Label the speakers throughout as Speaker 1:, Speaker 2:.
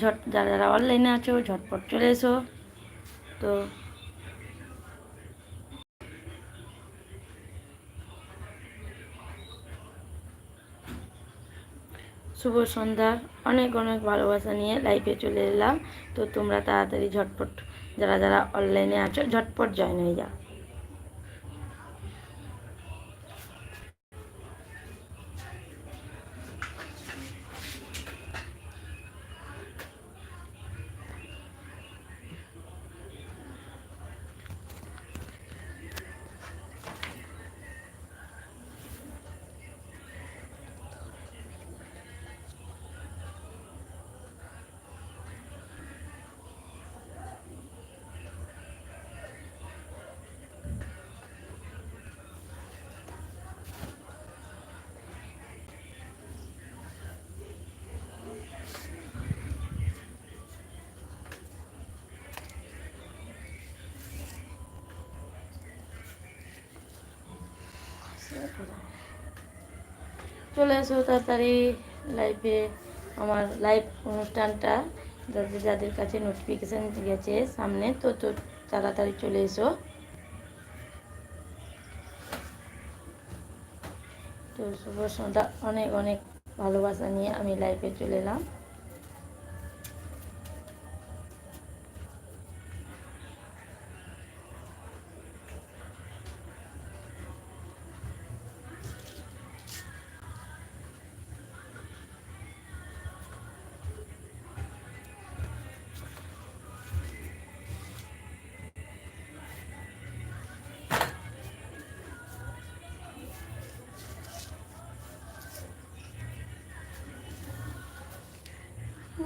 Speaker 1: ঝট যারা যারা অনলাইনে আছো, ঝটপট চলে এসো। তো শুভ সন্ধ্যা। অনেক অনেক ভালোবাসা নিয়ে লাইভে চলে এলাম। তো তোমরা তাড়াতাড়ি ঝটপট যারা যারা অনলাইনে আছো, ঝটপট জয়েন হয়ে যাও। চলে এসো তাড়াতাড়ি লাইভে আমার লাইভ অনুষ্ঠানটা। যাদের যাদের কাছে নোটিফিকেশান গেছে সামনে, তো তো তাড়াতাড়ি চলে এসো। তো শুভ সন্ধ্যা। অনেক অনেক ভালোবাসা নিয়ে আমি লাইভে চলে এলাম।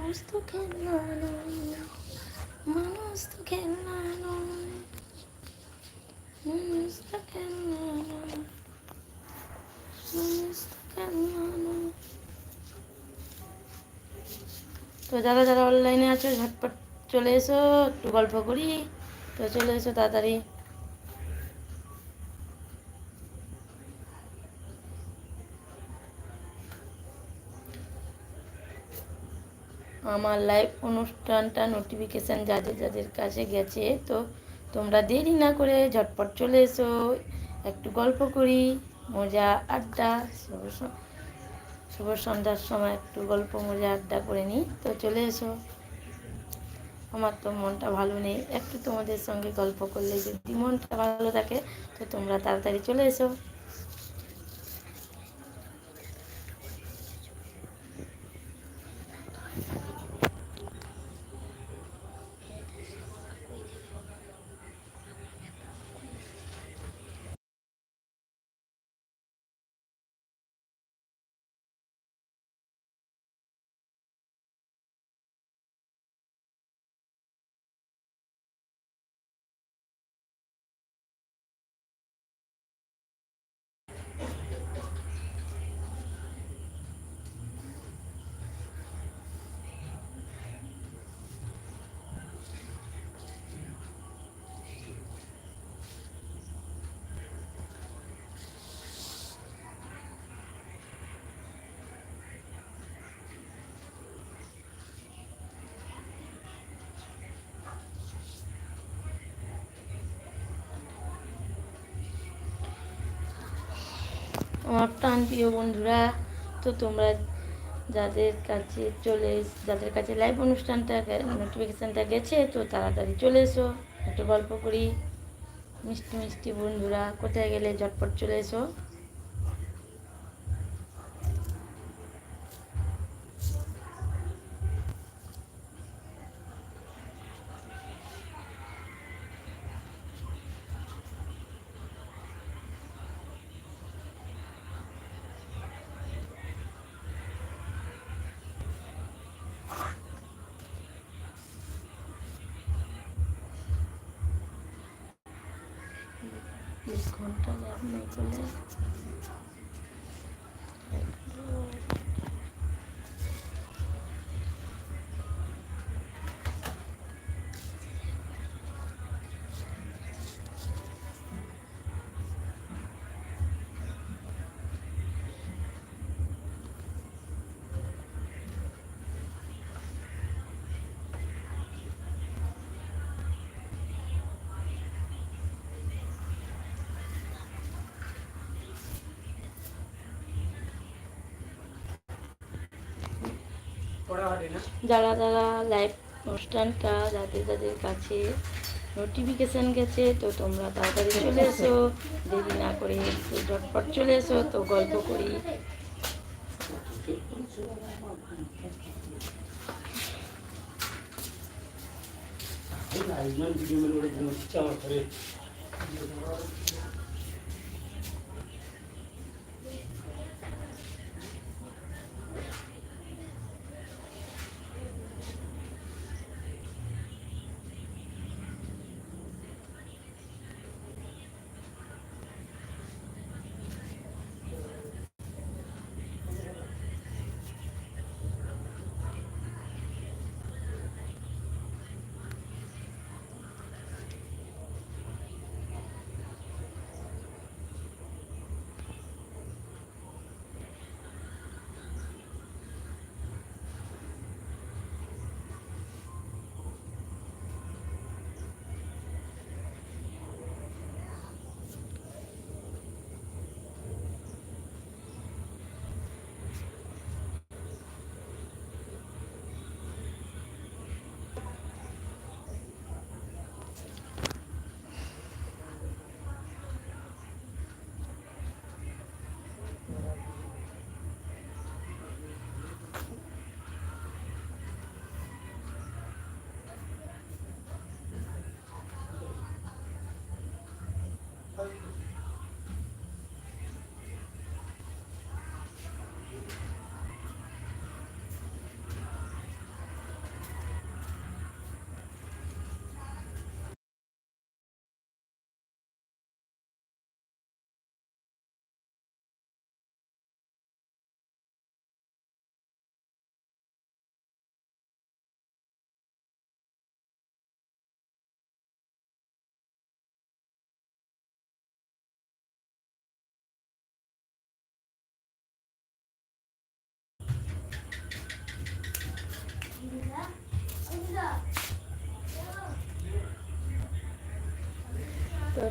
Speaker 1: মানুষ তো খেলনা নয় মানুষ তো খেলনা নয় মানুষ তো খেলনা নয় মানুষ তো খেলনা নয় তো যারা যারা অনলাইনে আছো, ঝটপট চলে এসো, একটু গল্প করি। তো চলে এসো তাড়াতাড়ি। আমার লাইভ অনুষ্ঠানটা নোটিফিকেশান যাদের যাদের কাছে গেছে, তো তোমরা দেরি না করে ঝটপট চলে এসো, একটু গল্প করি, মজা, আড্ডা শুভ সন্ধ্যার সময় একটু গল্প, মজা, আড্ডা করে নিই, তো চলে এসো। আমার তো মনটা ভালো নেই, একটু তোমাদের সঙ্গে গল্প করলে যদি মনটা ভালো থাকে, তো তোমরা তাড়াতাড়ি চলে এসো। আমার প্রাণ প্রিয় বন্ধুরা, তো তোমরা যাদের কাছে চলে যাদের কাছে লাইভ অনুষ্ঠানটা নোটিফিকেশানটা গেছে, তো তাড়াতাড়ি চলে এসো। একটু গল্প করি। মিষ্টি মিষ্টি বন্ধুরা, কোথায় গেলে ঝটপট চলে এসো? বিশ ঘণ্টা লাভ নাই করলে যারা যারা লাইভ অনুষ্ঠানটা যাদের যাদের কাছে নোটিফিকেশান গেছে তো তোমরা তাড়াতাড়ি চলে এসো। দেরি না করে ঝটপট চলে এসো তো গল্প করি। তো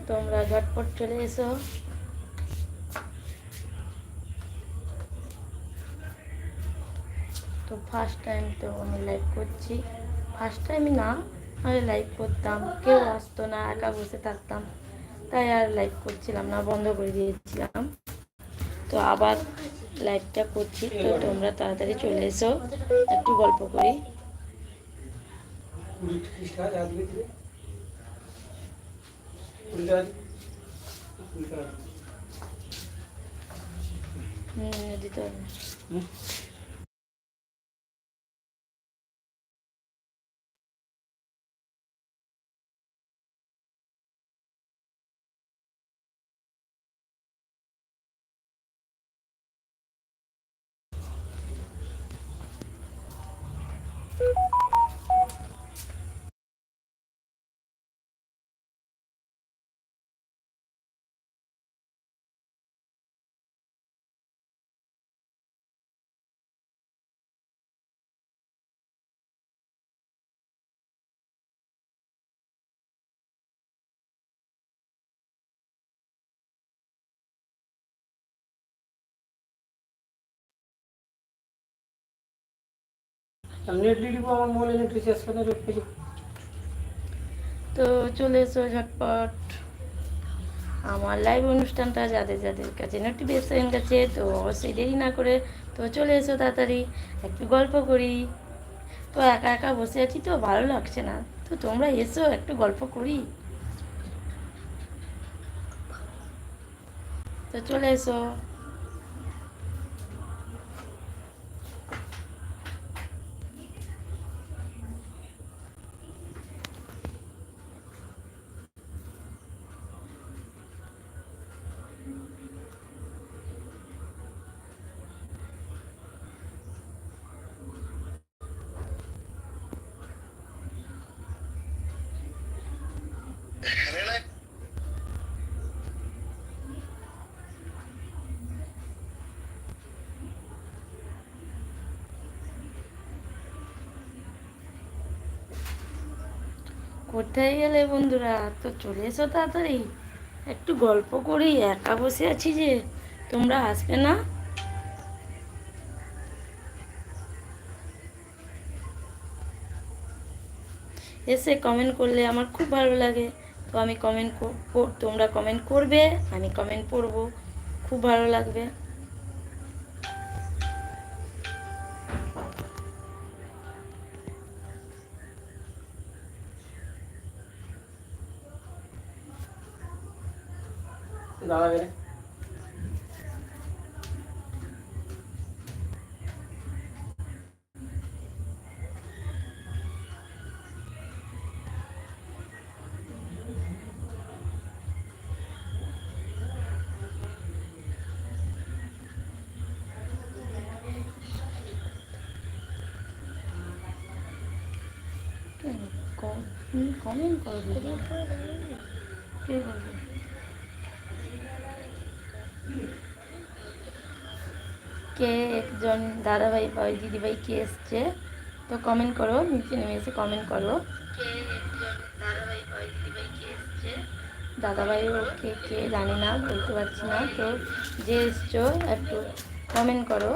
Speaker 1: তোমরা ঝটপট চলে এসো। তো ফার্স্ট টাইম তো আমি লাইভ করছি। ফার্স্ট টাইমই না, আমি লাইভ করতাম। কেউ আসতো না, একা বসে থাকতাম। তাই আর লাইভ করছিলাম না, বন্ধ করে দিয়েছিলাম। তো আবার লাইভটা করছি, তো তোমরা তাড়াতাড়ি চলে এসো। একটু গল্প করি।
Speaker 2: Dito. Hmm?
Speaker 1: তো চলে এসো ঝটপট। আমার লাইভ অনুষ্ঠানটা যাদের যাদের কাছে নোটিফিকেশন গেছে, তো অবশ্যই দেরি না করে তো চলে এসো তাড়াতাড়ি, একটু গল্প করি। তো একা একা বসে আছি তো, ভালো লাগছে না। তো তোমরা এসো, একটু গল্প করি। তো চলে এসো। কোথায় গেলে বন্ধুরা? তো চলে এসো তাড়াতাড়ি। একটু গল্প করি, একা বসে আছি যে, তোমরা আসবে না? এসে কমেন্ট করলে আমার খুব ভালো লাগে। তো আমি কমেন্ট তোমরা কমেন্ট করবে, আমি কমেন্ট করব খুব ভালো লাগবে।
Speaker 2: দাদা বেরে
Speaker 1: কমেন্ট করো দিদি। কে একজন দাদাভাই বা দিদিভাই কে এসছে তো কমেন্ট করো নিচে নেমে এসে কমেন্ট করো। দাদাভাই ওকে কে জানি না বলতে পারছি না। তো যে এসছো একটু কমেন্ট করো।